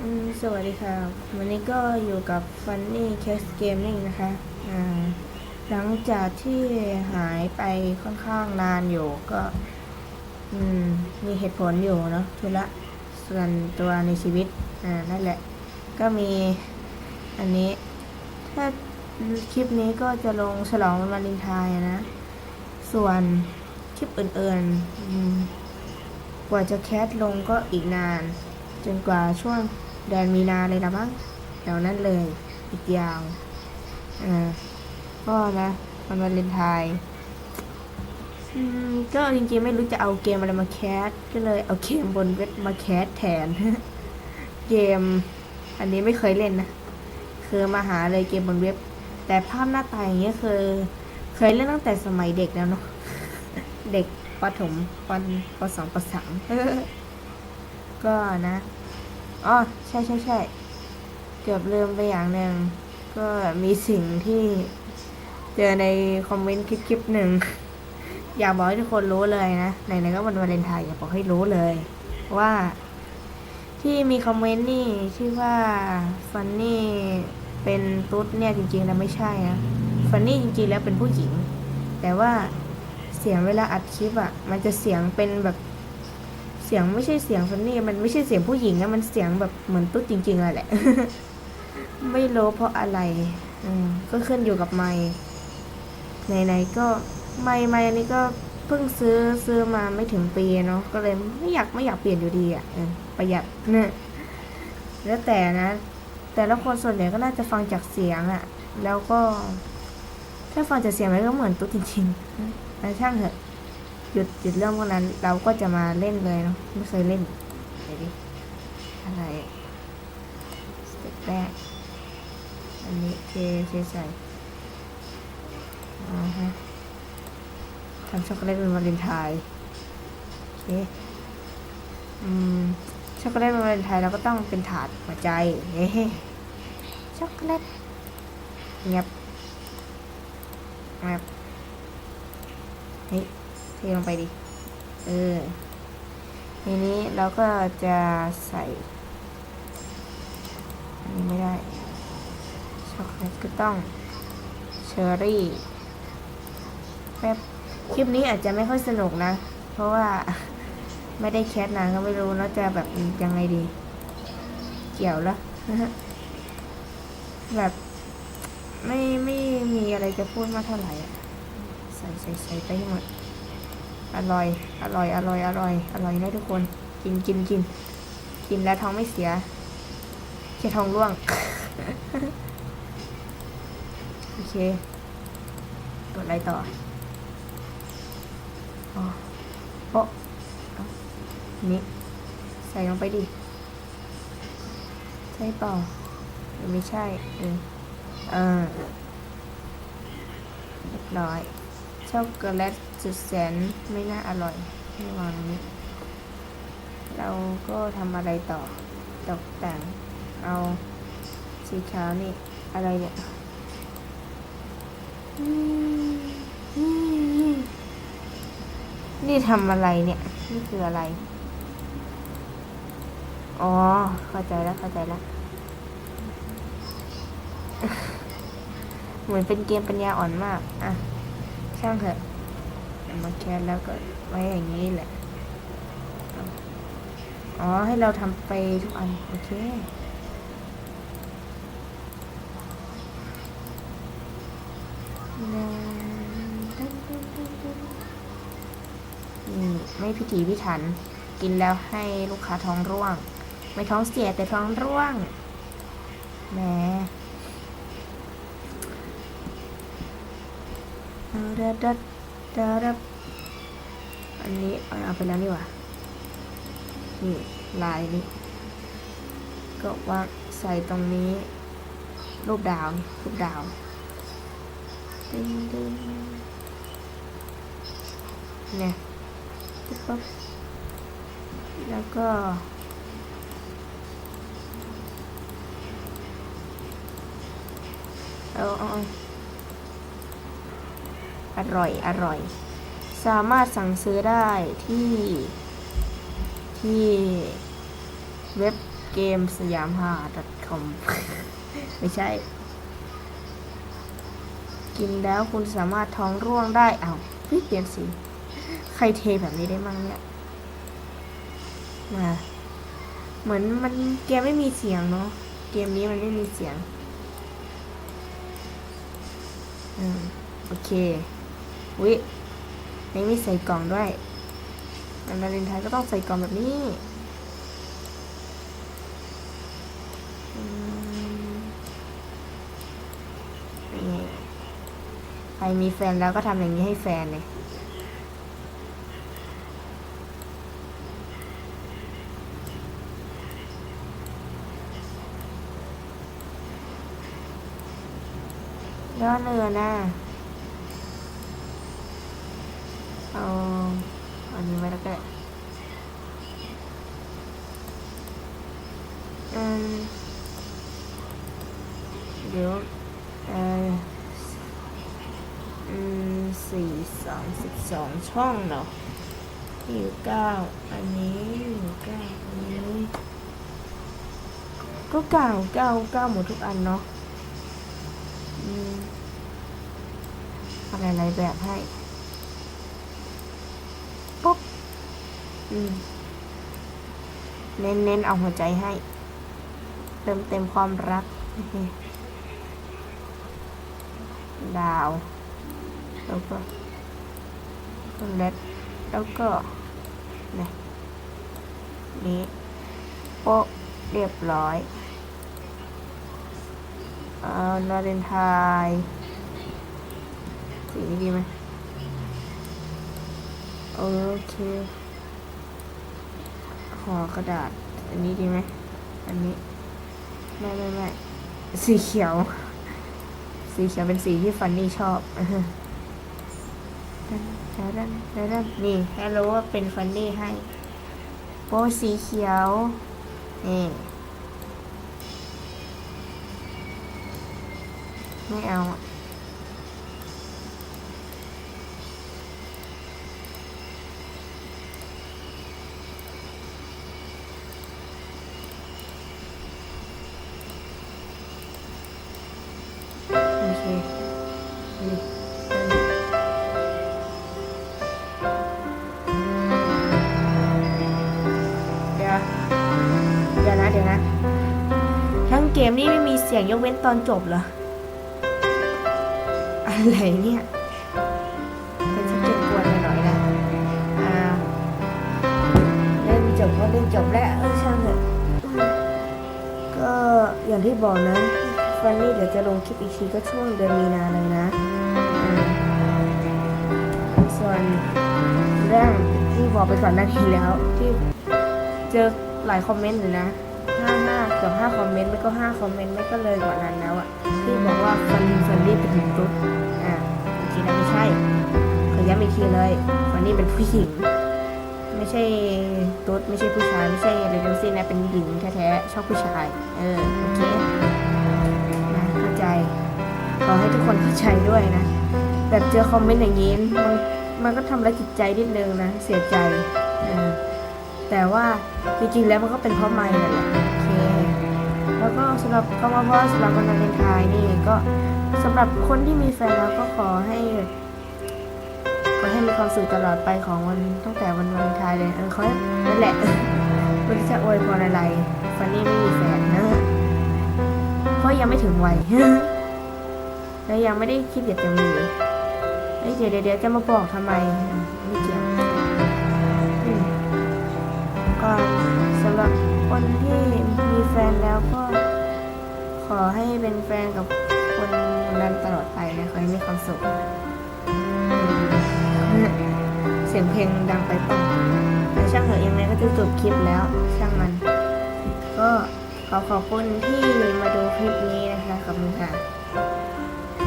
สวัสดีครับ วันนี้ก็อยู่กับ Funny Case Gaming นะคะ หลังจากที่หายไปค่อนข้างนานอยู่ก็มีเหตุผลอยู่เนาะธุระส่วนตัวในชีวิต อ่า นั่นแหละ ก็มีอันนี้ ถ้าคลิปนี้ก็จะลงฉลองวันวาเลนไทน์นะ ส่วนคลิปอื่นๆกว่าจะแคสลงก็อีกนานจนกว่าช่วง เดือนมีนาเลยนะบ้างแถวนั้นเลย อีกยาวอ่าก็นะวันวาเลนไทน์ก็จริงๆไม่รู้จะเอาเกมอะไรมาแคสก็เลยเอาเกมบนเว็บมาแคสแทน เกม อันนี้ไม่เคยเล่นนะคือมาหาเลยเกมบนเว็บ แต่ภาพหน้าตาอย่างเงี้ยเคยเคยเล่นตั้งแต่สมัยเด็กแล้วเนาะเด็กประถมปนปสองปสามก็นะ อ๋อใช่ใช่ใช่เกือบลืมไปอย่างหนึ่งก็มีสิ่งที่เจอในคอมเมนต์คลิปหนึ่ง อยากบอกให้ทุกคนรู้เลยนะไหนๆก็วันวาเลนไทน์อยากบอกให้รู้เลย ว่าที่มีคอมเมนต์นี่ชื่อว่าฟันนี่เป็นตุ๊ดเนี่ยจริงๆแล้วไม่ใช่นะฟันนี่จริงๆแล้วเป็นผู้หญิง แต่ว่าเสียงเวลาอัดคลิปอะ่ะ มันจะเสียงเป็นแบบ สียงไม่ใช่เสียงฟันนี่มันไม่ใช่เสียงผู้หญิงนะมันเสียงแบบเหมือนตุ๊ดจริงๆเลยแหละ ไม่รู้เพราะอะไร อืมก็ขึ้นอยู่กับไมค์ไหนๆก็ไมค์ไมค์อันนี้ก็เพิ่งซื้อซื้อมาไม่ถึงปีเนาะก็เลยไม่อยากไม่อยากเปลี่ยนอยู่ดีอะ่ะประหยัดเนี่ยแล้วแต่นะ แต่ละคนส่วนใหญ่ก็น่าจะฟังจากเสียงอะ่ะแล้วก็ ถ้าฟังจากเสียงมันก็เหมือนตุ๊ดจริงๆแต่ช่างเถอะ หยุดหยุดเรื่องพวกนั้น เราก็จะมาเล่นเลยเนาะไม่เคยเล่นเดี๋ยวดิอะไรสเต็ปแรกอันนี้เทเทใส่อ่าฮะทำช็อกโกแลตเป็นวาเลนไทน์โอเคอืมช็อกโกแลตเป็นวาเลนไทน์เราก็ต้องเป็นถาดหัวใจเฮ้ช็อกโกแลตเงียบเงียบเฮ้ย เทลงไปดิ เออ ทีนี้เราก็จะใส่อันนี้ไม่ได้ ช็อกโกแลตก็ต้องเชอร์รี่แป๊บคลิปนี้อาจจะไม่ค่อยสนุกนะ เพราะว่าไม่ได้แคสนานก็ไม่รู้เนอะจะแบบยังไงดี เกี่ยวละแบบไม่ไม่มีอะไรจะพูดมากเท่าไหร่อะใส่ใส่ใส่ไปให้หมด อร่อย อร่อย อร่อย อร่อย อร่อยนะทุกคน กินกินกิน กินแล้วท้องไม่เสียแค่ท้องร่วง โอเค กดอะไรต่ออ๋อโป๊ะอนี่ใส่ลงไปดิ ใช่เปล่าหรือไม่ใช่ เออเออเรียบร้อยช็อกโกแลต สุดแสนไม่น่าอร่อยให้วางนี้ เราก็ทำอะไรต่อตกแต่งเอาสีขาวนี่ อะไรเนี่ยนี่ทำอะไรเนี่ย นี่คืออะไร อ๋อ เข้าใจแล้วเข้าใจแล้วเหมือนเป็นเกมปัญญาอ่อนมาก อะ ช่างเถอะ มาแคสแล้วก็ไว้อย่างนี้แหละ อ๋อ ให้เราทำไปทุกอัน โอเคนี่ไม่พิถีพิถัน กินแล้วให้ลูกค้าท้องร่วง ไม่ท้องเสียแต่ท้องร่วงแหมเอาเดด ดดาดับอันนี้เอาไปแล้วนี่หว่า นี่ลายนี้ ก็วางใส่ตรงนี้ รูปดาวรูปดาวดึงดึงเนี่ยปุ๊บแล้วก็เอาเอา อร่อยอร่อย สามารถสั่งซื้อได้ที่ ที่เว็บเกมสยามฮา .com ไม่ใช่ กินแล้วคุณสามารถท้องร่วงได้เอา้าเฮ้ยเปลี่ยนสีใครเทแบบนี้ได้มั่งเนี่ยมาเหมือนมันเกมไม่มีเสียงเนาะเกมนี้มันไม่มีเสียง อืม โอเค วิยังมีใส่กล่องด้วยอันวาเลนไทน์ก็ต้องใส่กล่องแบบนี้ใครมีแฟนแล้วก็ทำอย่างนี้ให้แฟนเลยย้อนเรือนะ เอา อันนี้ไว้แล้วก็ได้อืมเดี๋ยวเออสี่สามสิบสองช่องเนาะที่อยู่เก้าอันนี้อยู่เก้าอันนี้ ก็เก้าเก้าเก้าหมดทุกอันเนาะอะไรหลายแบบให้ ปุ๊บ อืม เน้นเน้นเอาหัวใจให้ เติมเต็มความรัก ดาว แล้วก็เล็ดแล้วก็นี่นี้โป๊ะเรียบร้อยเอ่อนอเรนไทายสีนี้ดีไหมโอเค ห่อกระดาษ อันนี้ดีไหม อันนี้ ไม่ไม่ไม่สีเขียว สีเขียวเป็นสีที่ฟันนี่ชอบดันดันดันดันนี่ให้รู้ว่าเป็นฟันนี่ให้โปสีเขียว นี่ ไม่เอาอะ มนี่ไม่มีเสียงยกเว้นตอนจบเหรอ อะไรเนี่ยเป็นสเก็ตกวนหน่อยนะอ่าเล่นจบก็เล่นจบแล้วเออช่างเถอะก็อย่างที่บอกนะวันนี้เดี๋ยวจะลงคลิปอีกทีก็ช่วงเดือนมีนาเลยนะส่วนเรื่องที่บอกไปก่อนหน้านี้แล้วที่เจอหลายคอมเมนต์เลยนะห้าห้า เกือบห้าคอมเมนต์ไม่ก็ห้าคอมเมนต์ไม่ก็เลยกว่านั้นแล้วอะที่บอกว่าฟันฟันนี่เป็นหญิงตุ๊ดอ่าจริงๆแล้วไม่ใช่ขอย้ำอีกทีเลยฟันนี่เป็นผู้หญิง ไม่ใช่ตุ๊ดไม่ใช่ผู้ชายไม่ใช่อะไรทั้งสิ้นนะเป็นหญิงแท้ๆชอบผู้ชายเออโอเคนะเข้าใจขอให้ทุกคนเข้าใจด้วยนะแบบเจอคอมเมนต์อย่างนี้มันมันก็ทำร้ายจิตใจนิดนึงนะเสียใจแต่ว่าจริงๆแล้วมันก็เป็นเพราะไม่นั่นแหละ แล้วก็สำหรับก็มาเพราสำหรับวันวาเลนไทน์นี่ก็สำหรับคนที่มีแฟนแล้วก็ขอให้ขอให้มีความสุขตลอดไปของวันตั้งแต่วันวาเลนไทน์เลยเออขอให้นั่นแหละม่รู้จะอวยพรอะไรฟันนี่ไม่มีแฟนนะเพราะยังไม่ถึงวัยและยังไม่ได้คิดอยากจะมีเอ้ยเดี๋ยวเดี๋ยวจะมาบอกทำไมไม่เกี่ยวก็สำหรับคนที่ มีแฟนแล้วก็ขอให้เป็นแฟนกับคนนั้นตลอดไปนะขอให้มีความสุขเสียงเพลงดังไปป่ะแต่ช่างเถอะยังไงก็จะจบคลิปแล้วช่างมัน ก็ขอขอบคุณที่มาดูคลิปนี้นะคะขอบคุณค่ะ